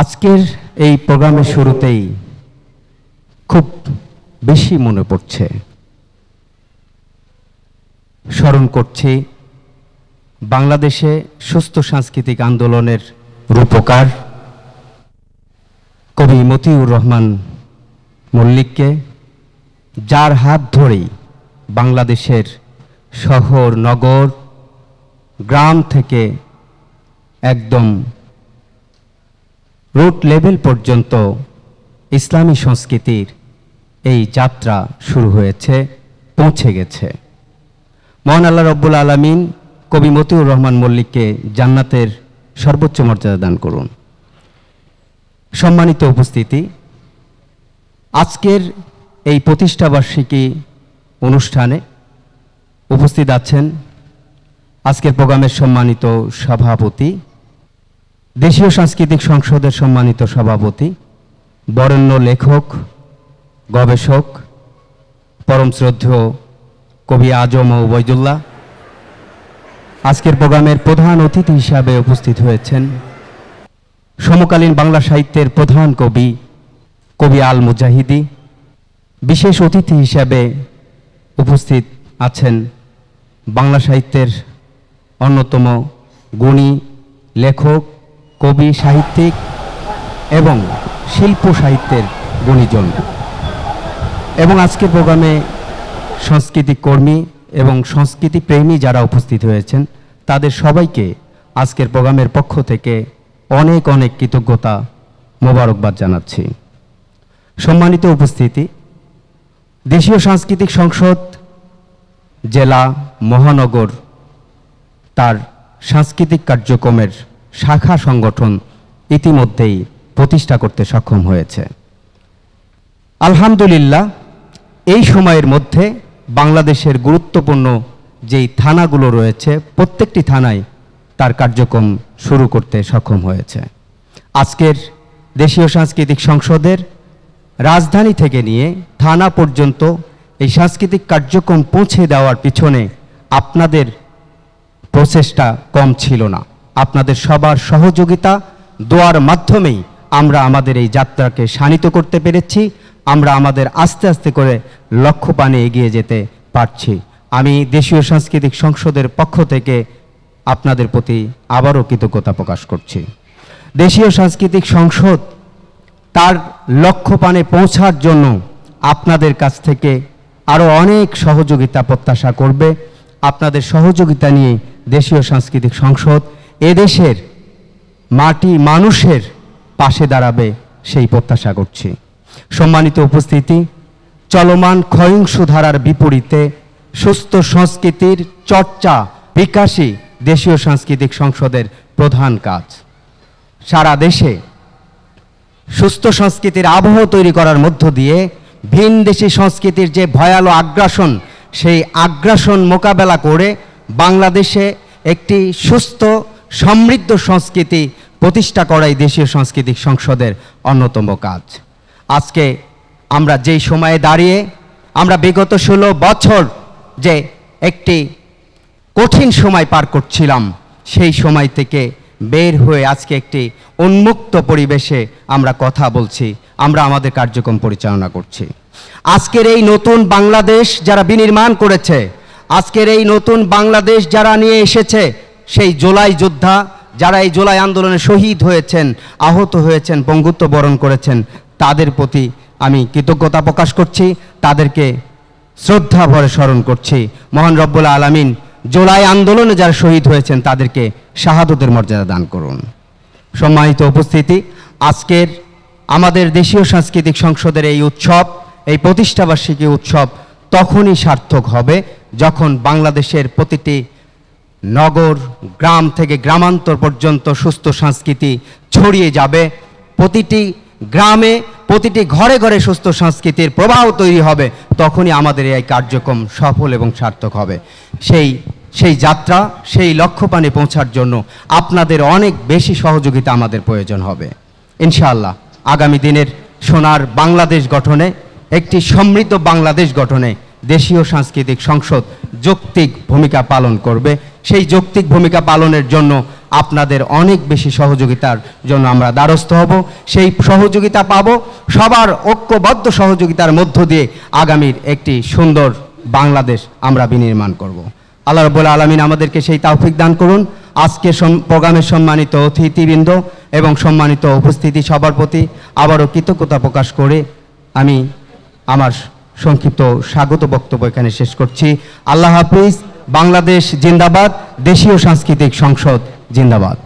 আজকের এই প্রোগ্রামের শুরুতেই খুব বেশি মনে পড়ছে। স্মরণ করছি, বাংলাদেশে সুস্থ সাংস্কৃতিক আন্দোলনের রূপকার কবি মতিউর রহমান মল্লিককে, যার হাত ধরেই বাংলাদেশের শহর, নগর, গ্রাম থেকে একদম রুট লেভেল পর্যন্ত ইসলামী সংস্কৃতির এই যাত্রা শুরু হয়েছে, পৌঁছে গেছে। মহান আল্লাহ রব্বুল আলমিন কবি মতিউর রহমান মল্লিককে জান্নাতের সর্বোচ্চ মর্যাদা দান করুন। সম্মানিত উপস্থিতি, আজকের এই প্রতিষ্ঠাবার্ষিকী অনুষ্ঠানে উপস্থিত আছেন আজকের প্রোগ্রামের সম্মানিত সভাপতি দেশীয় সাংস্কৃতিক সংসদের সম্মানিত সভাপতি, বরেণ্য লেখক, গবেষক, পরম শ্রদ্ধেয় কবি আজম ও ওবৈদুল্লাহ আজকের প্রোগ্রামের প্রধান অতিথি হিসাবে উপস্থিত হয়েছেন সমকালীন বাংলা সাহিত্যের প্রধান কবি কবি আল মুজাহিদি বিশেষ অতিথি হিসাবে উপস্থিত আছেন বাংলা সাহিত্যের অন্যতম গুণী লেখক কবি, সাহিত্যিক এবং শিল্প সাহিত্যের গুণীজন। এবং আজকের প্রোগ্রামে সংস্কৃতি কর্মী এবং সংস্কৃতি প্রেমী যারা উপস্থিত হয়েছেন, তাদের সবাইকে আজকের প্রোগ্রামের পক্ষ থেকে অনেক অনেক কৃতজ্ঞতা, মোবারকবাদ জানাচ্ছি। সম্মানিত উপস্থিতি, দেশীয় সাংস্কৃতিক সংসদ জেলা মহানগর তার সাংস্কৃতিক কার্যক্রমের শাখা সংগঠন ইতিমধ্যেই প্রতিষ্ঠা করতে সক্ষম হয়েছে। আলহামদুলিল্লাহ, এই সময়ের মধ্যে বাংলাদেশের গুরুত্বপূর্ণ যেই থানাগুলো রয়েছে, প্রত্যেকটি থানায় তার কার্যক্রম শুরু করতে সক্ষম হয়েছে। আজকের দেশীয় সাংস্কৃতিক সংসদের রাজধানী থেকে নিয়ে থানা পর্যন্ত এই সাংস্কৃতিক কার্যক্রম পৌঁছে দেওয়ার পিছনে আপনাদের প্রচেষ্টা কম ছিল না। আপনাদের সবার সহযোগিতা দোয়ার মাধ্যমেই আমরা আমাদের এই যাত্রাকে শানিত করতে পেরেছি। আমরা আমাদের আস্তে আস্তে করে লক্ষ্যপানে এগিয়ে যেতে পারছি। আমি দেশীয় সাংস্কৃতিক সংসদের পক্ষ থেকে আপনাদের প্রতি আবারও কৃতজ্ঞতা প্রকাশ করছি। দেশীয় সাংস্কৃতিক সংসদ তার লক্ষ্যপানে পৌঁছার জন্য আপনাদের কাছ থেকে আরও অনেক সহযোগিতা প্রত্যাশা করবে। আপনাদের সহযোগিতা নিয়ে দেশীয় সাংস্কৃতিক সংসদ এদেশের মাটি মানুষের পাশে দাঁড়াবে সেই প্রত্যাশা করছি। সম্মানিত উপস্থিতি, চলমান ক্ষয়ংসু ধারার বিপরীতে সুস্থ সংস্কৃতির চর্চা বিকাশই দেশীয় সাংস্কৃতিক সংসদের প্রধান কাজ। সারা দেশে সুস্থ সংস্কৃতির আবহ তৈরি করার মধ্য দিয়ে ভিন দেশি সংস্কৃতির যে ভয়ালো আগ্রাসন, সেই আগ্রাসন মোকাবেলা করে বাংলাদেশে একটি সুস্থ সমৃদ্ধ সংস্কৃতি প্রতিষ্ঠা করাই দেশীয় সাংস্কৃতিক সংসদের অন্যতম কাজ। আজকে আমরা যেই সময়ে দাঁড়িয়ে আমরা বিগত ষোলো বছর যে একটি কঠিন সময় পার করছিলাম, সেই সময় থেকে বের হয়ে আজকে একটি উন্মুক্ত পরিবেশে আমরা কথা বলছি, আমরা আমাদের কার্যক্রম পরিচালনা করছি। আজকের এই নতুন বাংলাদেশ যারা বিনির্মাণ করেছে, আজকের এই নতুন বাংলাদেশ যারা নিয়ে এসেছে সেই জোলাই যোদ্ধা যারা এই জোলাই আন্দোলনে শহীদ হয়েছেন, আহত হয়েছেন, বঙ্গুত্ব বরণ করেছেন, তাদের প্রতি আমি কৃতজ্ঞতা প্রকাশ করছি, তাদেরকে শ্রদ্ধা ভরে স্মরণ করছি। মহান রব্বুল আলামিন, জোলাই আন্দোলনে যারা শহীদ হয়েছেন, তাদেরকে শাহাদতের মর্যাদা দান করুন। সম্মানিত উপস্থিতি, আজকের আমাদের দেশীয় সাংস্কৃতিক সংসদের এই উৎসব, এই প্রতিষ্ঠাবার্ষিকী উৎসব তখনই সার্থক হবে যখন বাংলাদেশের প্রতিটি নগর, গ্রাম থেকে গ্রামান্তর পর্যন্ত সুস্থ সংস্কৃতি ছড়িয়ে যাবে। প্রতিটি গ্রামে, প্রতিটি ঘরে ঘরে সুস্থ সংস্কৃতির প্রবাহ তৈরি হবে। তখনই আমাদের এই কার্যক্রম সফল এবং সার্থক হবে। সেই সেই যাত্রা, সেই লক্ষ্যপানে পৌঁছার জন্য আপনাদের অনেক বেশি সহযোগিতা আমাদের প্রয়োজন হবে। ইনশাআল্লাহ, আগামী দিনের সোনার বাংলাদেশ গঠনে, একটি সমৃদ্ধ বাংলাদেশ গঠনে দেশীয় সাংস্কৃতিক সংসদ যৌক্তিক ভূমিকা পালন করবে। সেই যৌক্তিক ভূমিকা পালনের জন্য আপনাদের অনেক বেশি সহযোগিতার জন্য আমরা দ্বারস্থ হব। সেই সহযোগিতা পাব, সবার ঐক্যবদ্ধ সহযোগিতার মধ্য দিয়ে আগামীর একটি সুন্দর বাংলাদেশ আমরা বিনির্মাণ করব। আল্লাহ রব্বুল আলমিন আমাদেরকে সেই তাওফিক দান করুন। আজকে প্রোগ্রামের সম্মানিত অতিথিবৃন্দ এবং সম্মানিত উপস্থিতি সবার প্রতি আবারও কৃতজ্ঞতা প্রকাশ করে আমি আমার সংক্ষিপ্ত স্বাগত বক্তব্য এখানে শেষ করছি। আল্লাহ হাফিজ। বাংলাদেশ জিন্দাবাদ দেশীয় সাংস্কৃতিক সংসদ জিন্দাবাদ।